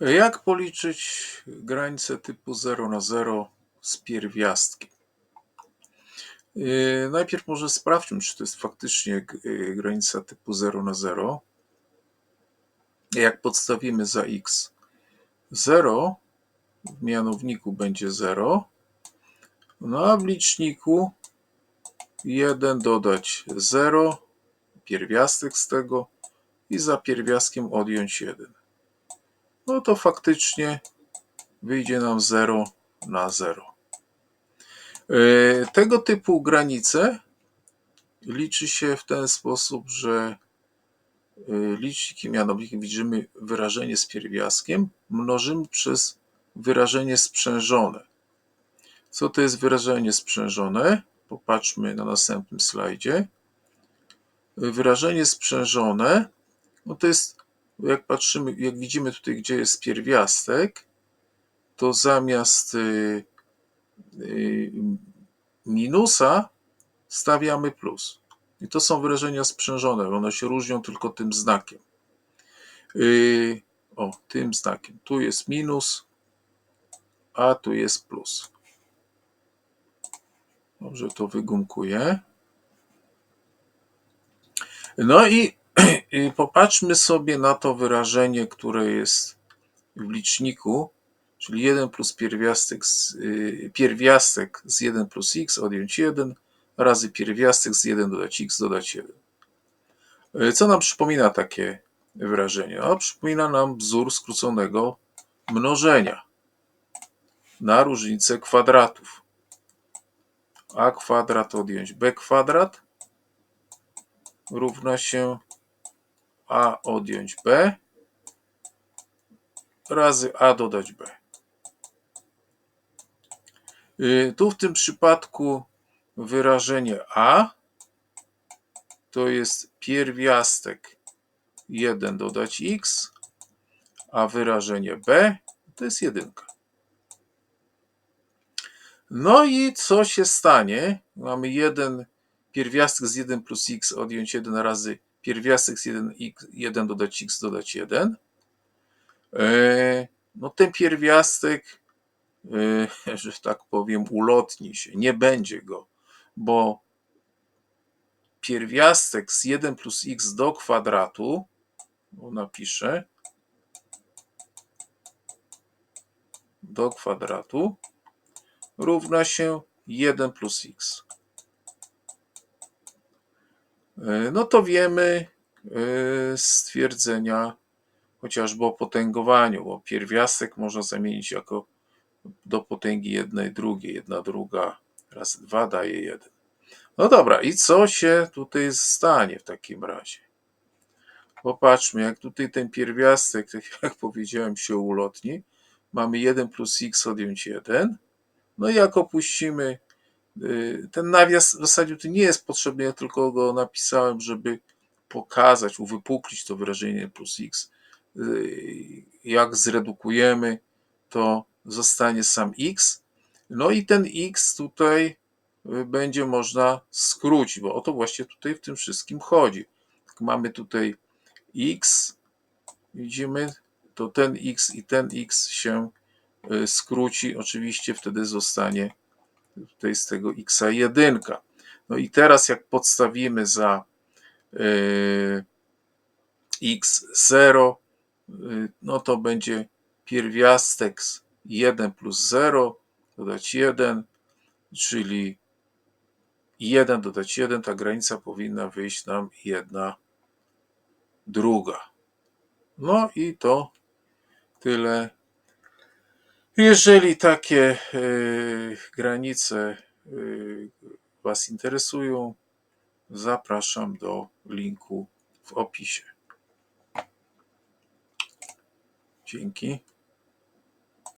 Jak policzyć granicę typu 0 na 0 z pierwiastkiem? Yy, Najpierw może sprawdźmy, czy to jest faktycznie yy, granica typu 0 na 0. Jak podstawimy za x 0, w mianowniku będzie 0, no a w liczniku 1 dodać 0, pierwiastek z tego i za pierwiastkiem odjąć 1. No to faktycznie wyjdzie nam 0 na 0. Yy, Tego typu granice liczy się w ten sposób, że yy, licznik i mianownik widzimy wyrażenie z pierwiastkiem, mnożymy przez wyrażenie sprzężone. Co to jest wyrażenie sprzężone? Popatrzmy na następnym slajdzie. Wyrażenie sprzężone, no to jest, jak patrzymy, jak widzimy tutaj, gdzie jest pierwiastek, to zamiast y, y, minusa stawiamy plus. I to są wyrażenia sprzężone, one się różnią tylko tym znakiem. Y, o, tym znakiem. Tu jest minus, a tu jest plus. Dobrze, to wygumkuję. No i, i popatrzmy sobie na to wyrażenie, które jest w liczniku, czyli 1 plus pierwiastek z, y, pierwiastek z 1 plus x odjąć 1 razy pierwiastek z 1 dodać x dodać 1. Y, Co nam przypomina takie wyrażenie? No, przypomina nam wzór skróconego mnożenia na różnicę kwadratów. a kwadrat odjąć b kwadrat równa się a odjąć b razy a dodać b. Y, Tu w tym przypadku wyrażenie a to jest pierwiastek 1 dodać x, a wyrażenie b to jest jedynka. No i co się stanie? Mamy 1 pierwiastek z 1 plus x odjąć 1 razy pierwiastek z 1, x, 1 dodać x dodać 1. E, No ten pierwiastek, e, że tak powiem, ulotni się, nie będzie go, bo pierwiastek z 1 plus x do kwadratu, bo napiszę, do kwadratu równa się 1 plus x. E, No to wiemy e, stwierdzenia chociażby o potęgowaniu, bo pierwiastek można zamienić jako do potęgi jednej drugiej. Jedna druga razy 2 daje 1. No dobra, i co się tutaj stanie w takim razie? Popatrzmy, jak tutaj ten pierwiastek, tak jak powiedziałem, się ulotni. Mamy 1 plus x odjąć 1. No i jak opuścimy ten nawias, w zasadzie tu nie jest potrzebny, ja tylko go napisałem, żeby pokazać, uwypuklić to wyrażenie plus x. Y, Jak zredukujemy, to zostanie sam x. No i ten x tutaj y, będzie można skrócić, bo o to właśnie tutaj w tym wszystkim chodzi. Mamy tutaj x, widzimy, to ten x i ten x się y, skróci. Oczywiście wtedy zostanie tutaj z tego x jedynka. No i teraz jak podstawimy za y, x0, y, no to będzie pierwiastek z 1 plus 0 dodać 1, czyli 1 dodać 1, ta granica powinna wyjść nam jedna druga. No i to tyle. Jeżeli takie y, granice y, Was interesują, zapraszam do linku w opisie. Dzięki.